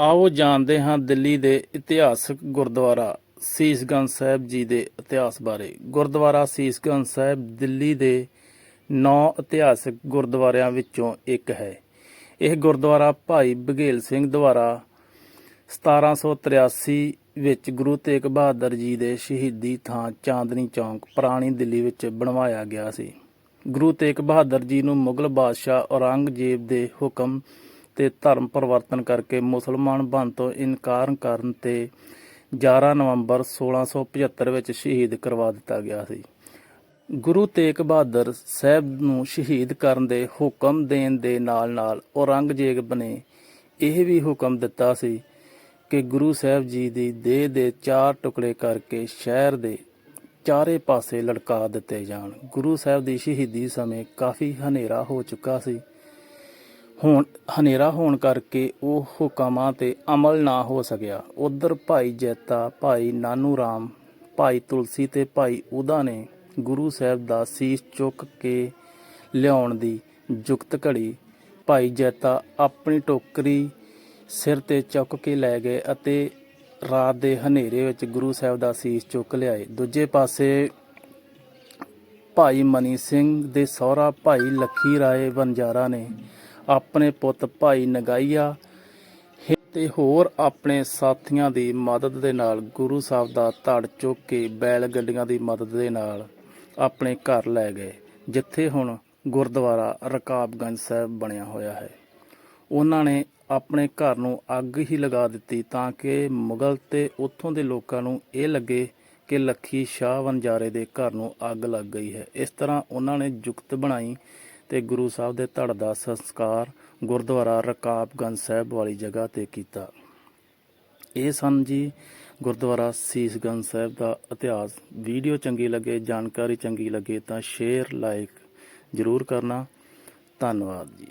ਆਓ ਜਾਣਦੇ ਹਾਂ ਦਿੱਲੀ ਦੇ ਇਤਿਹਾਸਕ ਗੁਰਦੁਆਰਾ ਸੀਸਗੰਜ ਸਾਹਿਬ ਜੀ ਦੇ ਇਤਿਹਾਸ ਬਾਰੇ। ਗੁਰਦੁਆਰਾ ਸੀਸਗੰਜ ਸਾਹਿਬ ਦਿੱਲੀ ਦੇ ਨੌ ਇਤਿਹਾਸਕ ਗੁਰਦੁਆਰਿਆਂ ਵਿੱਚੋਂ ਇੱਕ ਹੈ। ਇਹ ਗੁਰਦੁਆਰਾ ਭਾਈ ਬਘੇਲ ਸਿੰਘ ਦੁਆਰਾ 1783 ਵਿੱਚ ਗੁਰੂ ਤੇਗ ਬਹਾਦਰ ਜੀ ਦੇ ਸ਼ਹੀਦੀ ਥਾਂ ਚਾਂਦਨੀ ਚੌਂਕ, ਪੁਰਾਣੀ ਦਿੱਲੀ ਵਿੱਚ ਬਣਵਾਇਆ ਗਿਆ ਸੀ। ਗੁਰੂ ਤੇਗ ਬਹਾਦਰ ਜੀ ਨੂੰ ਮੁਗਲ ਬਾਦਸ਼ਾਹ ਔਰੰਗਜ਼ੇਬ ਦੇ ਹੁਕਮ ਤੇ ਧਰਮ ਪਰਿਵਰਤਨ ਕਰਕੇ ਮੁਸਲਮਾਨ ਬਣ ਤੋਂ ਇਨਕਾਰ ਕਰਨ ਤੇ 11 ਨਵੰਬਰ 1675 ਵਿੱਚ ਸ਼ਹੀਦ ਕਰਵਾ ਦਿੱਤਾ ਗਿਆ ਸੀ। ਗੁਰੂ ਤੇਗ ਬਹਾਦਰ ਸਾਹਿਬ ਨੂੰ ਸ਼ਹੀਦ ਕਰਨ ਦੇ ਹੁਕਮ ਦੇਣ ਦੇ ਨਾਲ-ਨਾਲ ਔਰੰਗਜ਼ੇਬ ਨੇ ਇਹ ਵੀ ਹੁਕਮ ਦਿੱਤਾ ਸੀ ਕਿ ਗੁਰੂ ਸਾਹਿਬ ਜੀ ਦੀ ਦੇਹ ਦੇ ਚਾਰ ਟੁਕੜੇ ਕਰਕੇ ਸ਼ਹਿਰ ਦੇ ਚਾਰੇ ਪਾਸੇ ਲਟਕਾ ਦਿੱਤੇ ਜਾਣ। ਗੁਰੂ ਸਾਹਿਬ ਦੀ ਸ਼ਹੀਦੀ ਸਮੇਂ ਕਾਫੀ ਹਨੇਰਾ ਹੋ ਚੁੱਕਾ ਸੀ। ਹੋਣ, ਹਨੇਰਾ ਹੋਣ ਕਰਕੇ ਉਹ ਹੁਕਮਾਂ ਤੇ ਅਮਲ ਨਾ ਹੋ ਸਕਿਆ। ਉਧਰ ਭਾਈ ਜੈਤਾ, ਭਾਈ ਨਾਨੂ ਰਾਮ, ਭਾਈ ਤੁਲਸੀ ਤੇ ਭਾਈ ਉਦਾ ਨੇ ਗੁਰੂ ਸਾਹਿਬ ਦਾ ਸੀਸ ਚੁੱਕ ਕੇ ਲਿਆਉਣ ਦੀ ਜੁਗਤ ਘੜੀ। ਭਾਈ ਜੈਤਾ ਆਪਣੀ ਟੋਕਰੀ ਸਿਰ ਤੇ ਚੁੱਕ ਕੇ ਲੈ ਗਏ ਅਤੇ ਰਾਤ ਦੇ ਹਨੇਰੇ ਵਿੱਚ ਗੁਰੂ ਸਾਹਿਬ ਦਾ ਸੀਸ ਚੁੱਕ ਲਿਆਏ। ਦੂਜੇ ਪਾਸੇ ਭਾਈ ਮਨੀ ਸਿੰਘ ਦੇ ਸਹੁਰਾ ਭਾਈ ਲੱਖੀ ਰਾਏ ਵਣਜਾਰਾ ਨੇ ਆਪਣੇ ਪੁੱਤ ਭਾਈ ਨਗਾਈਆ ਤੇ ਹੋਰ ਆਪਣੇ ਸਾਥੀਆਂ ਦੀ ਮਦਦ ਦੇ ਨਾਲ ਗੁਰੂ ਸਾਹਿਬ ਦਾ ਧੜ ਚੁੱਕ ਕੇ ਬੈਲ ਗੱਡੀਆਂ ਦੀ ਮਦਦ ਦੇ ਨਾਲ ਆਪਣੇ ਘਰ ਲੈ ਗਏ, ਜਿੱਥੇ ਹੁਣ ਗੁਰਦੁਆਰਾ ਰਕਾਬਗੰਜ ਸਾਹਿਬ ਬਣਿਆ ਹੋਇਆ ਹੈ। ਉਹਨਾਂ ਨੇ ਆਪਣੇ ਘਰ ਨੂੰ ਅੱਗ ਹੀ ਲਗਾ ਦਿੱਤੀ ਤਾਂ ਕਿ ਮੁਗਲ ਤੇ ਉੱਥੋਂ ਦੇ ਲੋਕਾਂ ਨੂੰ ਇਹ ਲੱਗੇ ਕਿ ਲੱਖੀ ਸ਼ਾਹ ਵਣਜਾਰੇ ਦੇ ਘਰ ਨੂੰ ਅੱਗ ਲੱਗ ਗਈ ਹੈ। ਇਸ ਤਰ੍ਹਾਂ ਉਹਨਾਂ ਨੇ ਜੁਗਤ ਬਣਾਈ ਤੇ ਗੁਰੂ ਸਾਹਿਬ ਦੇ ਧੜ ਦਾ ਸੰਸਕਾਰ ਗੁਰਦੁਆਰਾ ਰਕਾਬਗੰਜ ਸਾਹਿਬ ਵਾਲੀ ਜਗ੍ਹਾ ਤੇ ਕੀਤਾ। ਇਹ ਸਨ ਜੀ ਗੁਰਦੁਆਰਾ ਸੀਸਗੰਜ ਸਾਹਿਬ ਦਾ ਇਤਿਹਾਸ। ਵੀਡੀਓ ਚੰਗੀ ਲੱਗੇ, ਜਾਣਕਾਰੀ ਚੰਗੀ ਲੱਗੇ ਤਾਂ ਸ਼ੇਅਰ ਲਾਈਕ ਜ਼ਰੂਰ ਕਰਨਾ। ਧੰਨਵਾਦ ਜੀ।